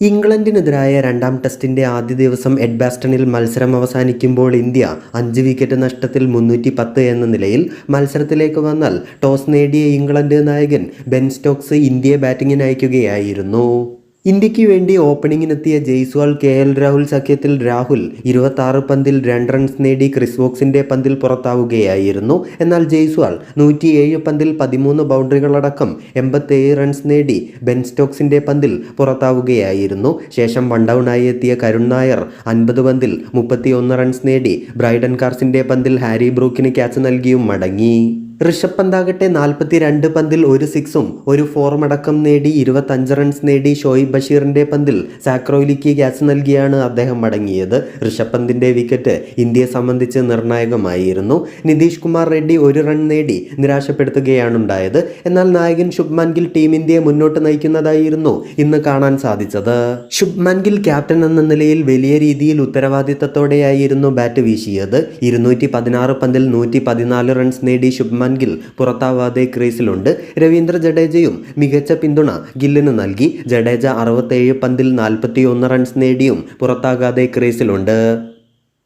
ഇംഗ്ലണ്ടിനെതിരായ രണ്ടാം ടെസ്റ്റിന്റെ ആദ്യ ദിവസം എഡ്ബാസ്റ്റണിൽ മത്സരം അവസാനിക്കുമ്പോൾ ഇന്ത്യ അഞ്ച് വിക്കറ്റ് നഷ്ടത്തിൽ മുന്നൂറ്റി പത്ത് എന്ന നിലയിൽ മത്സരത്തിലേക്ക് വന്നാൽ ടോസ് നേടിയ ഇംഗ്ലണ്ട് നായകൻ ബെൻ സ്റ്റോക്സ് ഇന്ത്യയെ ബാറ്റിംഗിന് അയക്കുകയായിരുന്നു. ഇന്ത്യയ്ക്ക് വേണ്ടി ഓപ്പണിങ്ങിനെത്തിയ ജയ്സ്വാൾ കെ എൽ രാഹുൽ സഖ്യത്തിൽ രാഹുൽ ഇരുപത്തി പന്തിൽ രണ്ട് റൺസ് നേടി ക്രിസ് വോക്സിന്റെ പന്തിൽ പുറത്താവുകയായിരുന്നു. എന്നാൽ ജയ്സ്വാൾ നൂറ്റിയേഴ് പന്തിൽ പതിമൂന്ന് ബൗണ്ടറികളടക്കം എൺപത്തേഴ് റൺസ് നേടി ബെൻ സ്റ്റോക്സിന്റെ പന്തിൽ പുറത്താവുകയായിരുന്നു. ശേഷം വൺ ഡൗണായി എത്തിയ കരുൺ നായർ അൻപത് പന്തിൽ മുപ്പത്തിയൊന്ന് റൺസ് നേടി ബ്രൈഡൻ കാർസിന്റെ പന്തിൽ ഹാരി ബ്രൂക്കിന് ക്യാച്ച് നൽകിയും മടങ്ങി. ഋഷഭ് പന്താകട്ടെ നാൽപ്പത്തി രണ്ട് പന്തിൽ ഒരു സിക്സും ഒരു ഫോറും അടക്കം നേടി ഇരുപത്തഞ്ച് റൺസ് നേടി ഷോയിബ് ബഷീറിന്റെ പന്തിൽ സാക്രോയിലിക്ക് ക്യാച്ച് നൽകിയാണ് അദ്ദേഹം മടങ്ങിയത് ഋഷഭ് പന്തിന്റെ വിക്കറ്റ് ഇന്ത്യയെ സംബന്ധിച്ച് നിർണായകമായിരുന്നു. നിതീഷ് കുമാർ റെഡ്ഡി ഒരു റൺ നേടി നിരാശപ്പെടുത്തുകയാണുണ്ടായത്. എന്നാൽ നായകൻ ശുഭ്മാൻ ഗിൽ ടീം ഇന്ത്യയെ മുന്നോട്ട് നയിക്കുന്നതായിരുന്നു ഇന്ന് കാണാൻ സാധിച്ചത്. ശുഭ്മാൻ ഗിൽ ക്യാപ്റ്റൻ എന്ന നിലയിൽ വലിയ രീതിയിൽ ഉത്തരവാദിത്തത്തോടെയായിരുന്നു ബാറ്റ് വീശിയത്. ഇരുന്നൂറ്റി പതിനാറ് പന്തിൽ നൂറ്റി പതിനാല് റൺസ് നേടി ശുഭ്മാൻ ഗിൽ പുറത്താവാതെ ക്രീസിലുണ്ട്. രവീന്ദ്ര ജഡേജയും മികച്ച പിന്തുണ ഗില്ലിന് നൽകി. ജഡേജ അറുപത്തേഴ് പന്തിൽ നാൽപ്പത്തിയൊന്ന് റൺസ് നേടിയും പുറത്താകാതെ ക്രീസിലുണ്ട്.